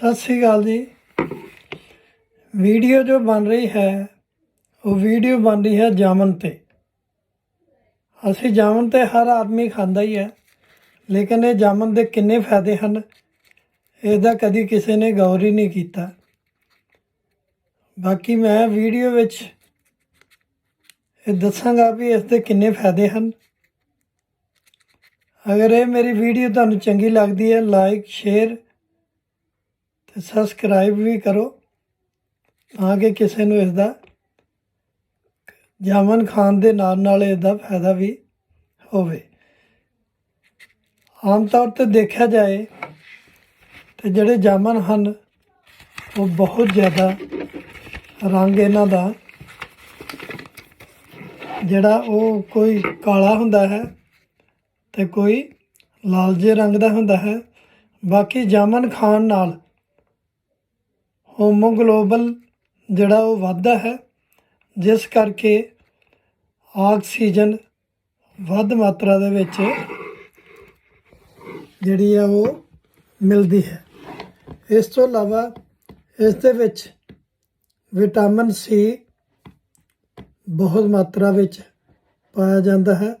ਸਤਿ ਸ੍ਰੀ ਅਕਾਲ ਜੀ। ਵੀਡੀਓ ਜੋ ਬਣ ਰਹੀ ਹੈ, ਉਹ ਵੀਡੀਓ ਬਣ ਰਹੀ ਹੈ ਜਾਮਨ ਤੇ। ਅਸੀਂ ਜਾਮਨ ਤੇ ਹਰ ਆਦਮੀ ਖਾਂਦਾ ਹੀ ਹੈ, ਲੇਕਿਨ ਇਹ ਜਾਮਨ ਦੇ ਕਿੰਨੇ ਫਾਇਦੇ ਹਨ, ਇਹਦਾ ਕਦੀ ਕਿਸੇ ਨੇ ਗੌਰ ਹੀ ਨਹੀਂ ਕੀਤਾ। ਬਾਕੀ ਮੈਂ ਵੀਡੀਓ ਵਿੱਚ ਇਹ ਦੱਸਾਂਗਾ ਵੀ ਇਸ ਦੇ ਕਿੰਨੇ ਫਾਇਦੇ ਹਨ। ਅਗਰ ਇਹ ਮੇਰੀ ਵੀਡੀਓ ਤੁਹਾਨੂੰ ਚੰਗੀ ਲੱਗਦੀ ਹੈ ਲਾਈਕ ਸ਼ੇਅਰ ਤੇ ਸਬਸਕ੍ਰਾਈਬ ਵੀ ਕਰੋ ਤਾਂ ਕਿ ਕਿਸੇ ਨੂੰ ਇਸ ਦਾ ਜਾਮਨ ਖਾਨ ਦੇ ਨਾਲ ਨਾਲ ਇਸ ਦਾ ਫਾਇਦਾ ਵੀ ਹੋਵੇ। ਆਮ ਤੌਰ ਤੇ ਦੇਖਿਆ ਜਾਏ ਤੇ ਜਿਹੜੇ ਜਾਮਨ ਹਨ, ਉਹ ਬਹੁਤ ਜ਼ਿਆਦਾ ਰੰਗ ਇਹਨਾਂ ਦਾ ਜਿਹੜਾ ਉਹ ਕੋਈ ਕਾਲਾ ਹੁੰਦਾ ਹੈ ਤੇ ਕੋਈ ਲਾਲ ਜਿਹੇ ਰੰਗ ਦਾ ਹੁੰਦਾ ਹੈ। ਬਾਕੀ ਜਾਮਨ ਖਾਣ ਨਾਲ ਹੋਮੋਗਲੋਬਲ ਜਿਹੜਾ ਉਹ ਵੱਧਦਾ ਹੈ, ਜਿਸ ਕਰਕੇ ਆਕਸੀਜਨ ਵੱਧ ਮਾਤਰਾ ਦੇ ਵਿੱਚ ਜਿਹੜੀ ਆ ਉਹ ਮਿਲਦੀ ਹੈ। ਇਸ ਤੋਂ ਇਲਾਵਾ ਇਸ ਦੇ ਵਿੱਚ ਵਿਟਾਮਿਨ ਸੀ ਬਹੁਤ ਮਾਤਰਾ ਵਿੱਚ ਪਾਇਆ ਜਾਂਦਾ ਹੈ,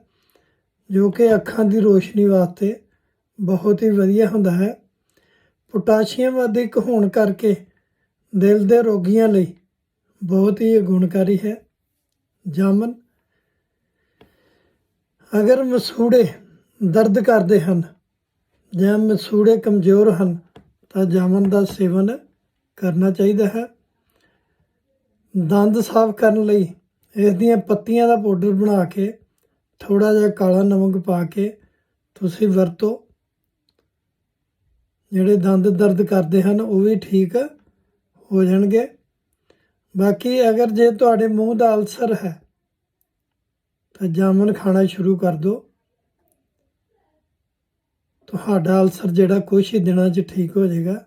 ਜੋ ਕਿ ਅੱਖਾਂ ਦੀ ਰੋਸ਼ਨੀ ਵਾਸਤੇ ਬਹੁਤ ਹੀ ਵਧੀਆ ਹੁੰਦਾ ਹੈ। ਪੋਟਾਸ਼ੀਅਮ ਅਧਿਕ ਹੋਣ ਕਰਕੇ ਦਿਲ ਦੇ ਰੋਗੀਆਂ ਲਈ ਬਹੁਤ ਹੀ ਗੁਣਕਾਰੀ ਹੈ। ਜਾਮਨ, ਅਗਰ ਮਸੂੜੇ ਦਰਦ ਕਰਦੇ ਹਨ ਜਾਂ ਮਸੂੜੇ ਕਮਜ਼ੋਰ ਹਨ, ਤਾਂ ਜਾਮਨ ਦਾ ਸੇਵਨ ਕਰਨਾ ਚਾਹੀਦਾ ਹੈ। ਦੰਦ ਸਾਫ਼ ਕਰਨ ਲਈ ਇਸ ਦੀਆਂ ਪੱਤੀਆਂ ਦਾ ਪਾਊਡਰ ਬਣਾ ਕੇ ਥੋੜਾ ਜਿਹਾ ਕਾਲਾ ਨਮਕ ਪਾ ਕੇ ਤੁਸੀਂ ਵਰਤੋ। ਜਿਹੜੇ ਦੰਦ ਦਰਦ ਕਰਦੇ ਹਨ, ਉਹ ਵੀ ਠੀਕ ਹੋ ਜਾਣਗੇ। ਬਾਕੀ ਅਗਰ ਜੇ ਤੁਹਾਡੇ ਮੂੰਹ ਦਾ ਅਲਸਰ ਹੈ, ਤਾਂ ਜਾਮਨ ਖਾਣਾ ਸ਼ੁਰੂ ਕਰ ਦਿਓ। ਤੁਹਾਡਾ ਅਲਸਰ ਜਿਹੜਾ ਕੁਝ ਹੀ ਦਿਨਾਂ 'ਚ ਠੀਕ ਹੋ ਜਾਏਗਾ।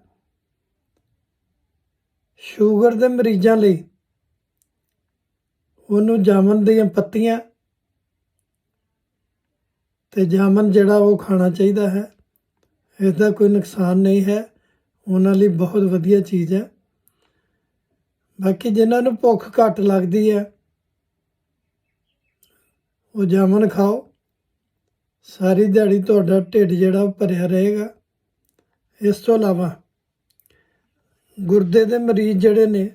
ਸ਼ੂਗਰ ਦੇ ਮਰੀਜ਼ਾਂ ਲਈ ਉਹਨੂੰ ਜਾਮਨ ਦੀਆਂ ਪੱਤੀਆਂ ਤੇ ਜਾਮਨ ਜਿਹੜਾ ਉਹ ਖਾਣਾ ਚਾਹੀਦਾ ਹੈ। ਇਸ ਦਾ ਕੋਈ ਨੁਕਸਾਨ ਨਹੀਂ ਹੈ। ਉਹਨਾਂ ਲਈ ਬਹੁਤ ਵਧੀਆ ਚੀਜ਼ ਹੈ। ਬਾਕੀ ਜਿਨ੍ਹਾਂ ਨੂੰ ਭੁੱਖ ਘੱਟ ਲੱਗਦੀ ਹੈ, ਉਹ ਜਾਮਨ ਖਾਓ। ਸਾਰੀ ਦਿਹਾੜੀ ਤੁਹਾਡਾ ਢਿੱਡ ਜਿਹੜਾ ਉਹ ਭਰਿਆ ਰਹੇਗਾ। ਇਸ ਤੋਂ ਇਲਾਵਾ ਗੁਰਦੇ ਦੇ ਮਰੀਜ਼ ਜਿਹੜੇ ਨੇ,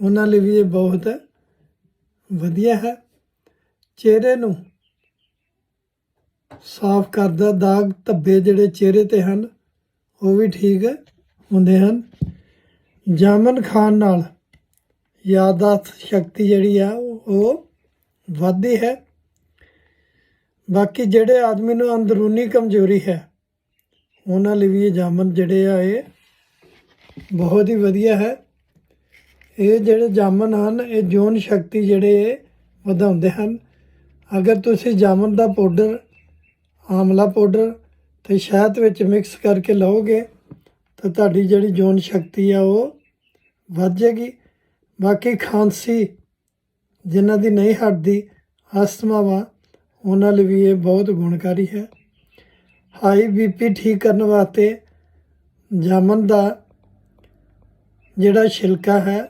ਉਹਨਾਂ ਲਈ ਵੀ ਇਹ ਬਹੁਤ ਵਧੀਆ ਹੈ। ਚਿਹਰੇ ਨੂੰ ਸਾਫ਼ ਕਰਦਾ ਦਾਗ ਧੱਬੇ ਜਿਹੜੇ ਚਿਹਰੇ ਤੇ ਹਨ, ਉਹ ਵੀ ਠੀਕ ਹੁੰਦੇ ਹਨ। ਜਾਮਨ ਖਾਣ ਨਾਲ ਯਾਦਾਸ਼ਤ ਸ਼ਕਤੀ ਜਿਹੜੀ ਆ, ਉਹ ਵੱਧਦੀ ਹੈ। ਬਾਕੀ ਜਿਹੜੇ ਆਦਮੀ ਨੂੰ ਅੰਦਰੂਨੀ ਕਮਜ਼ੋਰੀ ਹੈ, ਉਹਨਾਂ ਲਈ ਵੀ ਇਹ ਜਾਮਨ ਜਿਹੜੇ ਆ, ਇਹ ਬਹੁਤ ਹੀ ਵਧੀਆ ਹੈ। ਇਹ ਜਿਹੜੇ ਜਾਮਨ ਹਨ, ਇਹ ਜੋਨ ਸ਼ਕਤੀ ਜਿਹੜੇ ਇਹ ਵਧਾਉਂਦੇ ਹਨ। ਅਗਰ ਤੁਸੀਂ ਜਾਮਨ ਦਾ ਪਾਊਡਰ, ਆਮਲਾ ਪਾਊਡਰ ਤੇ ਸ਼ਹਿਦ ਵਿੱਚ ਮਿਕਸ ਕਰਕੇ ਲਓਗੇ ਤਾਂ ਤੁਹਾਡੀ ਜਿਹੜੀ ਜੋਨ ਸ਼ਕਤੀ ਆ ਉਹ ਵੱਧ ਜਾਏਗੀ। ਬਾਕੀ ਖਾਂਸੀ ਜਿਨ੍ਹਾਂ ਦੀ ਨਹੀਂ ਹਟਦੀ, ਅਸਥਮਾ ਵਾ, ਉਹਨਾਂ ਲਈ ਵੀ ਇਹ ਬਹੁਤ ਗੁਣਕਾਰੀ ਹੈ। ਹਾਈ ਬੀਪੀ ਠੀਕ ਕਰਨ ਵਾਸਤੇ ਜਾਮਨ ਦਾ ਜਿਹੜਾ ਛਿਲਕਾ ਹੈ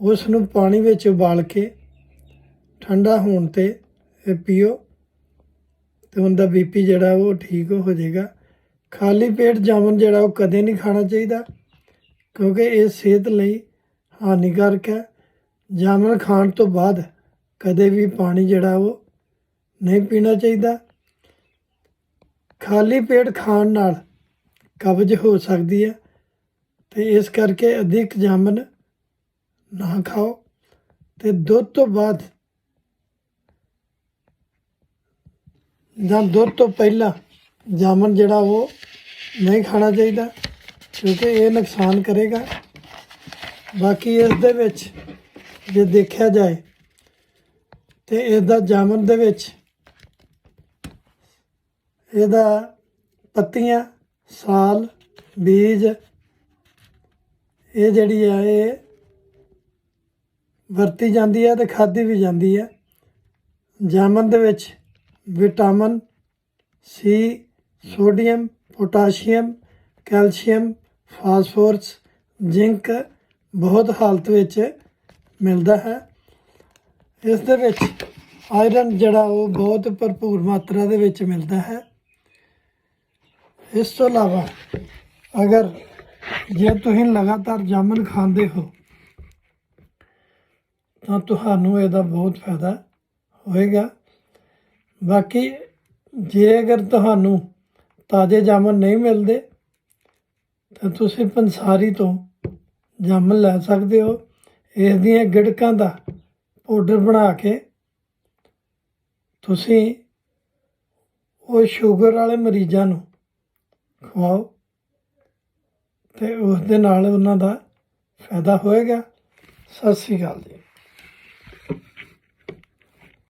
ਉਸ ਨੂੰ ਪਾਣੀ ਵਿੱਚ ਉਬਾਲ ਕੇ ਠੰਡਾ ਹੋਣ ਤੇ ਇਹ ਪੀਓ ਤੇ ਉਹਦਾ ਬੀਪੀ ਜਿਹੜਾ ਉਹ ਠੀਕ ਹੋ ਜਾਏਗਾ। ਖਾਲੀ ਪੇਟ ਜਾਮਨ ਜਿਹੜਾ ਉਹ ਕਦੇ ਨਹੀਂ ਖਾਣਾ ਚਾਹੀਦਾ, ਕਿਉਂਕਿ ਇਹ ਸਿਹਤ ਲਈ ਹਾਨੀਕਾਰਕ ਹੈ। ਜਾਮਨ ਖਾਣ ਤੋਂ ਬਾਅਦ ਕਦੇ ਵੀ ਪਾਣੀ ਜਿਹੜਾ ਉਹ ਨਹੀਂ ਪੀਣਾ ਚਾਹੀਦਾ। ਖਾਲੀ ਪੇਟ ਖਾਣ ਨਾਲ ਕਬਜ਼ ਹੋ ਸਕਦੀ ਹੈ ਤੇ ਇਸ ਕਰਕੇ ਅਧਿਕ ਜਾਮਨ ਨਾ ਖਾਓ। ਤੇ ਦੁੱਧ ਤੋਂ ਬਾਅਦ ਜਾਂ ਦੁੱਧ ਤੋਂ ਪਹਿਲਾਂ ਜਾਮਨ ਜਿਹੜਾ ਉਹ ਨਹੀਂ ਖਾਣਾ ਚਾਹੀਦਾ, ਕਿਉਂਕਿ ਇਹ ਨੁਕਸਾਨ ਕਰੇਗਾ। ਬਾਕੀ ਇਸ ਦੇ ਵਿੱਚ ਜੇ ਦੇਖਿਆ ਜਾਏ, ਤੇ ਇਹਦਾ ਜਾਮਨ ਦੇ ਵਿੱਚ ਇਹਦਾ ਪੱਤੀਆਂ, ਸਾਲ, ਬੀਜ, ਇਹ ਜਿਹੜੀ ਆ, ਇਹ ਵਰਤੀ ਜਾਂਦੀ ਹੈ ਤੇ ਖਾਧੀ ਵੀ ਜਾਂਦੀ ਹੈ ਜਾਮਨ ਦੇ ਵਿੱਚ vitamin C sodium, potassium, calcium, phosphorus, zinc ਬਹੁਤ ਹਾਲਤ ਵਿੱਚ ਮਿਲਦਾ ਹੈ। ਇਸ ਦੇ ਵਿੱਚ ਆਇਰਨ ਜਿਹੜਾ ਉਹ ਬਹੁਤ ਭਰਪੂਰ ਮਾਤਰਾ ਦੇ ਵਿੱਚ ਮਿਲਦਾ ਹੈ। ਇਸ ਤੋਂ ਇਲਾਵਾ ਅਗਰ ਜੇ ਤੁਸੀਂ ਲਗਾਤਾਰ ਜਾਮਨ ਖਾਂਦੇ ਹੋ, ਤਾਂ ਤੁਹਾਨੂੰ ਇਹਦਾ ਬਹੁਤ ਫਾਇਦਾ ਹੋਏਗਾ। ਬਾਕੀ ਜੇ ਅਗਰ ਤੁਹਾਨੂੰ ਤਾਜ਼ੇ ਜਾਮਨ ਨਹੀਂ ਮਿਲਦੇ, ਤਾਂ ਤੁਸੀਂ ਪੰਸਾਰੀ ਤੋਂ ਜਾਮਨ ਲੈ ਸਕਦੇ ਹੋ। ਇਸ ਦੀਆਂ ਗਿੜਕਾਂ ਦਾ ਪਾਊਡਰ ਬਣਾ ਕੇ ਤੁਸੀਂ ਉਹ ਸ਼ੂਗਰ ਵਾਲੇ ਮਰੀਜ਼ਾਂ ਨੂੰ ਖਵਾਓ ਤੇ ਉਸ ਦੇ ਨਾਲ ਉਹਨਾਂ ਦਾ ਫਾਇਦਾ ਹੋਏਗਾ। ਸਤਿ ਸ੍ਰੀ ਅਕਾਲ ਜੀ।